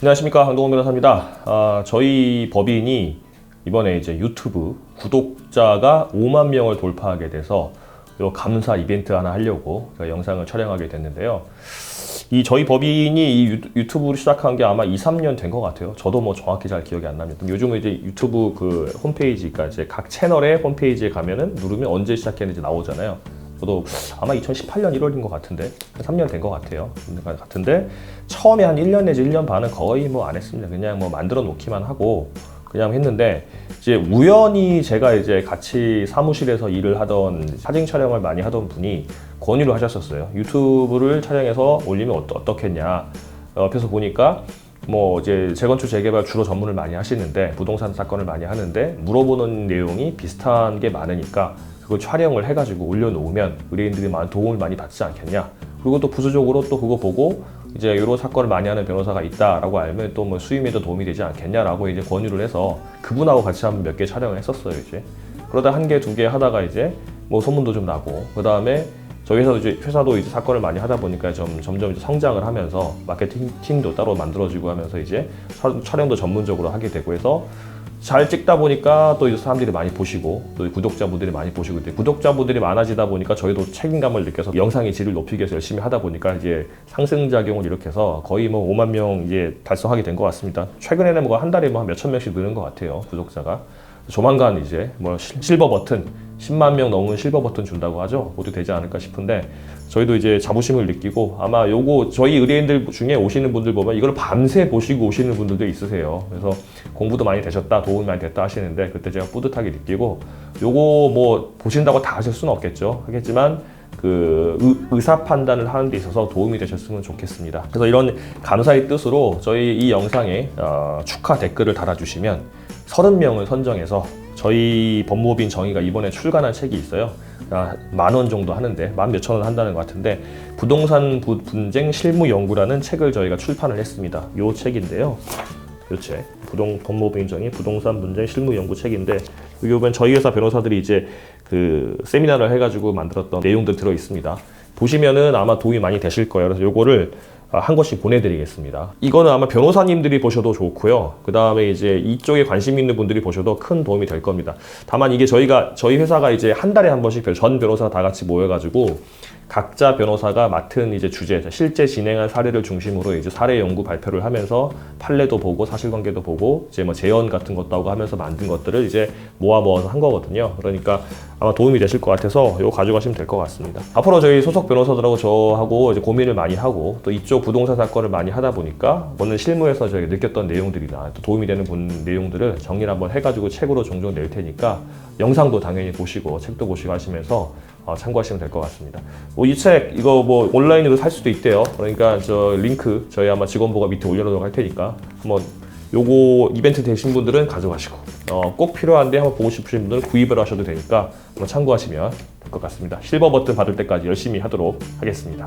안녕하십니까 한동훈 변호사입니다. 아, 저희 법인이 이번에 이제 유튜브 구독자가 5만 명을 돌파하게 돼서 요 감사 이벤트 하나 하려고 영상을 촬영하게 됐는데요. 이 저희 법인이 이 유- 유튜브를 시작한 게 아마 2, 3년 된 것 같아요. 저도 뭐 정확히 잘 기억이 안 납니다. 요즘은 이제 유튜브 그 홈페이지, 그러니까 이제 각 채널의 홈페이지에 가면은 누르면 언제 시작했는지 나오잖아요. 저도 아마 2018년 1월인 것 같은데 3년 된 것 같아요. 같은데 처음에 한 1년 내지 1년 반은 거의 뭐 안 했습니다. 그냥 뭐 만들어 놓기만 하고 그냥 했는데 이제 우연히 제가 이제 같이 사무실에서 일을 하던 사진 촬영을 많이 하던 분이 권유를 하셨었어요. 유튜브를 촬영해서 올리면 어떠, 어떻겠냐. 어, 옆에서 보니까 뭐 이제 재건축 재개발 주로 전문을 많이 하시는데 부동산 사건을 많이 하는데 물어보는 내용이 비슷한 게 많으니까 그걸 촬영을 해가지고 올려놓으면 의뢰인들이 많은 도움을 많이 받지 않겠냐. 그리고 또 부수적으로 또 그거 보고 이제 이런 사건을 많이 하는 변호사가 있다라고 알면 또 뭐 수임에도 도움이 되지 않겠냐라고 이제 권유를 해서 그분하고 같이 한번 몇 개 촬영을 했었어요 이제. 그러다 한 개 두 개 하다가 이제 뭐 소문도 좀 나고 그 다음에 저희 회사도 이제 회사도 이제 사건을 많이 하다 보니까 좀 점점 이제 성장을 하면서 마케팅 팀도 따로 만들어지고 하면서 이제 촬- 촬영도 전문적으로 하게 되고 해서 잘 찍다 보니까 또 이제 사람들이 많이 보시고 또 구독자분들이 많이 보시고 구독자분들이 많아지다 보니까 저희도 책임감을 느껴서 영상의 질을 높이기 위해서 열심히 하다 보니까 이제 상승작용을 일으켜서 거의 뭐 5만 명 이제 달성하게 된 것 같습니다. 최근에는 뭐 한 달에 뭐 한 몇천 명씩 느는 것 같아요 구독자가. 조만간 이제 뭐 실- 실버 버튼 10만 명 넘은 실버 버튼 준다고 하죠. 모두 되지 않을까 싶은데 저희도 이제 자부심을 느끼고 아마 요거 저희 의뢰인들 중에 오시는 분들 보면 이걸 밤새 보시고 오시는 분들도 있으세요. 그래서 공부도 많이 되셨다, 도움이 많이 됐다 하시는데 그때 제가 뿌듯하게 느끼고 요거 뭐 보신다고 다 하실 수는 없겠죠. 하겠지만 그 의, 의사 판단을 하는 데 있어서 도움이 되셨으면 좋겠습니다. 그래서 이런 감사의 뜻으로 저희 이 영상에 어, 축하 댓글을 달아주시면 30명을 선정해서 저희 법무법인 정의가 이번에 출간한 책이 있어요. 만 원 정도 하는데 만 몇천 원 한다는 것 같은데 부동산 부- 분쟁 실무 연구라는 책을 저희가 출판을 했습니다. 요 책인데요. 요 책. 부동 법무법인 정의 부동산 분쟁 실무 연구 책인데 여기 보면 저희 회사 변호사들이 이제 그 세미나를 해가지고 만들었던 내용들 들어 있습니다. 보시면은 아마 도움이 많이 되실 거예요. 그래서 요거를 아, 한 권씩 보내드리겠습니다. 이거는 아마 변호사님들이 보셔도 좋고요. 그 다음에 이제 이쪽에 관심 있는 분들이 보셔도 큰 도움이 될 겁니다. 다만 이게 저희가 저희 회사가 이제 한 달에 한 번씩 전 변호사 다 같이 모여가지고 각자 변호사가 맡은 이제 주제, 실제 진행한 사례를 중심으로 이제 사례 연구 발표를 하면서 판례도 보고 사실관계도 보고 이제 뭐 재연 같은 것도 하고 하면서 만든 것들을 이제 모아 모아서 한 거거든요. 그러니까 아마 도움이 되실 것 같아서 이거 가져가시면 될 것 같습니다. 앞으로 저희 소속 변호사들하고 저하고 이제 고민을 많이 하고 또 이쪽 부동산 사건을 많이 하다 보니까 오늘 실무에서 저희가 느꼈던 내용들이나 또 도움이 되는 분 내용들을 정리를 한번 해가지고 책으로 종종 낼 테니까 영상도 당연히 보시고 책도 보시고 하시면서 어, 참고하시면 될 것 같습니다. 뭐 이 책 이거 뭐 온라인으로 살 수도 있대요. 그러니까 저 링크 저희 아마 직원부가 밑에 올려놓도록 할 테니까 한번 요거 이벤트 되신 분들은 가져가시고 어, 꼭 필요한데 한번 보고 싶으신 분들은 구입을 하셔도 되니까 한번 참고하시면 될 것 같습니다. 실버 버튼 받을 때까지 열심히 하도록 하겠습니다.